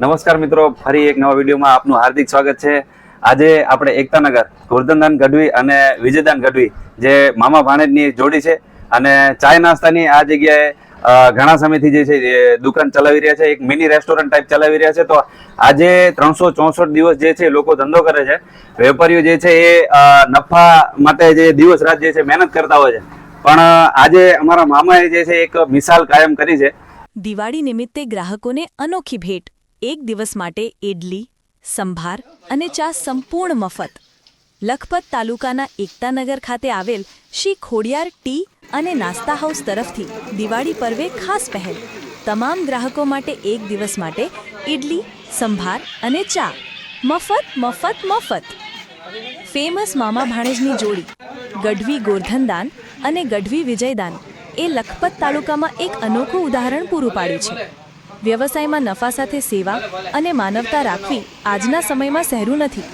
નમસ્કાર મિત્રો, ફરી એક નવા વિડીયોમાં આપનું હાર્દિક સ્વાગત છે. આજે આપણે એકતાનગર ગોરધનદાન ગઢવી અને વિજયદાન ગઢવી જે મામા ભાણેજની જોડી છે અને ચાય નાસ્તાની આ જગ્યાએ ઘણા સમયથી જે છે દુકાન ચલાવી રહ્યા છે, એક મિની રેસ્ટોરન્ટ ટાઈપ ચલાવી રહ્યા છે. તો આજે ત્રણસો ચોસઠ દિવસ જે છે લોકો ધંધો કરે છે. વેપારીઓ જે છે એ નફા માટે જે દિવસ રાત જે છે મહેનત કરતા હોય છે. પણ આજે અમારા મામાએ જે છે એક મિસાલ કાયમ કરી છે. દિવાળી નિમિત્તે ગ્રાહકોને અનોખી ભેટ એક દિવસ માટે ઇડલી સંભાર અને ચા સંપૂર્ણ મફત. લખપત તાલુકાના એકતાનગર ખાતે આવેલ શ્રી ખોડિયાર ટી અને નાસ્તા હાઉસ તરફથી દિવાળી પર્વે ખાસ પહેલ. તમામ ગ્રાહકો માટે એક દિવસ માટે ઇડલી સંભાર અને ચા. મફત મફત મફત. ફેમસ મામા ભાણેજની જોડી, ગઢવી ગોરધનદાન અને ગઢવી વિજયદાન એ લખપત તાલુકામાં એક અનોખું ઉદાહરણ પૂરું પાડ્યું છે. વ્યવસાયમાં નફા સાથે સેવા અને માનવતા રાખવી આજના સમયમાં સહેલું નથી.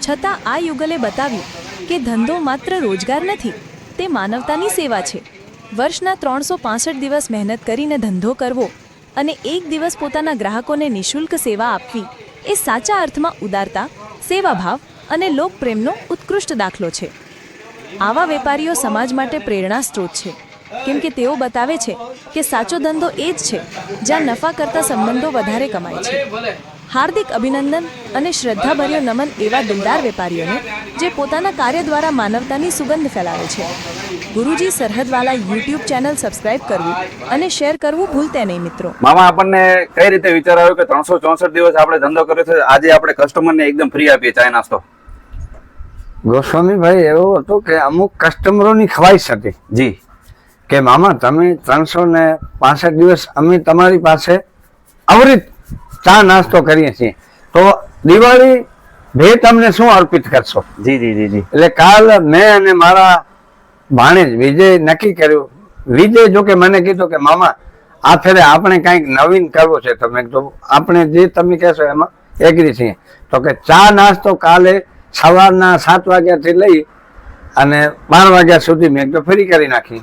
છતાં આ યુગલે બતાવ્યું કે ધંધો માત્ર રોજગાર નથી, તે માનવતાની સેવા છે. વર્ષના ત્રણસો પાસઠ દિવસ મહેનત કરીને ધંધો કરવો અને એક દિવસ પોતાના ગ્રાહકોને નિઃશુલ્ક સેવા આપવી એ સાચા અર્થમાં ઉદારતા, સેવાભાવ અને લોકપ્રેમનો ઉત્કૃષ્ટ દાખલો છે. આવા વેપારીઓ સમાજ માટે પ્રેરણા સ્ત્રોત છે. કેમ કે તેઓ બતાવે છે કે સાચો ધંધો એ જ છે જ્યાં નફા કરતા સંબંધો વધારે કમાય છે. હાર્દિક અભિનંદન અને શ્રદ્ધાભર્યો નમન એવા દિલદાર વેપારીઓને જે પોતાના કાર્ય દ્વારા માનવતાની સુગંધ ફેલાવે છે. Guruji Sarhadwala YouTube channel subscribe કરવું અને શેર કરવું ભૂલતે નહીં મિત્રો. મામા આપણને કઈ રીતે વિચાર આવ્યો કે ત્રણસો ચોસઠ દિવસ આપણે ધંધો કર્યો છે? આજે આપણે કસ્ટમરને એકદમ ફ્રી આપીએ ચાય નાસ્તો. ગોસ્વામીભાઈ એવું હતું કે અમુક કસ્ટમરોની ખવાઈશ હતી જી. કે મામા તમે ત્રણસો ને પાસઠ દિવસ અમે તમારી પાસે અવરિત ચા નાસ્તો કરીએ છીએ. તો દિવાળી ભેટ અમને શું અર્પિત કરશો? જી જી જી જી. એટલે કાલ મેં અને મારા ભાણેજ વિજય નક્કી કર્યું. વિજય જો કે મને કીધું કે મામા આ ફેરે આપણે કંઈક નવીન કરવું છે. તો મેં કીધું આપણે જે તમે કહેશો એમાં એગ્રી છીએ. તો કે ચા નાસ્તો કાલે સવારના સાત વાગ્યાથી લઈ અને બાર વાગ્યા સુધી મેં તો ફરી કરી નાખી.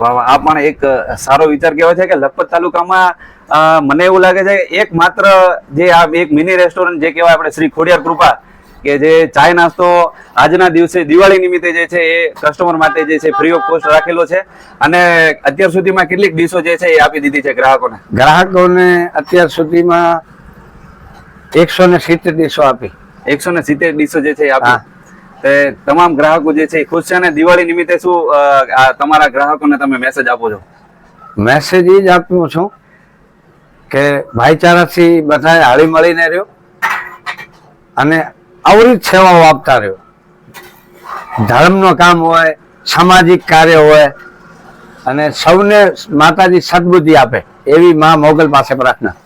આ પણ એક સારો વિચાર કહેવાય છે કે લખપત તાલુકામાં મને એવું લાગે છે કે એક માત્ર જે આ એક મિની રેસ્ટોરન્ટ જે કહેવાય આપણે શ્રી ખોડિયાર કૃપા કે જે ચાય નાસ્તો આજના દિવસે દિવાળી નિમિત્તે જે છે એ કસ્ટમર માટે જે છે ફ્રી ઓફ કોસ્ટ રાખેલો છે. અને અત્યાર સુધીમાં કેટલીક ડીશો જે છે એ આપી દીધી છે ગ્રાહકોને. ગ્રાહકોને અત્યાર સુધીમાં એકસો ને સિત્તેર ડીશો આપી. એકસો ને સિત્તેર ડીશો જે છે. આપી. તે તમામ ગ્રાહકો જે છે ખુશ છે અને દિવાળી નિમિત્તે શું તમારા ગ્રાહકોને તમે મેસેજ આપો છો? મેસેજ એ જ આપ્યો છું કે ભાઈચારાથી બધાએ હળી મળીને રહ્યો અને આવરી સેવાઓ આપતા રહ્યો. ધર્મનો કામ હોય, સામાજિક કાર્ય હોય અને સૌને માતાજી સદબુદ્ધિ આપે એવી મા મોગલ પાસે પ્રાર્થના.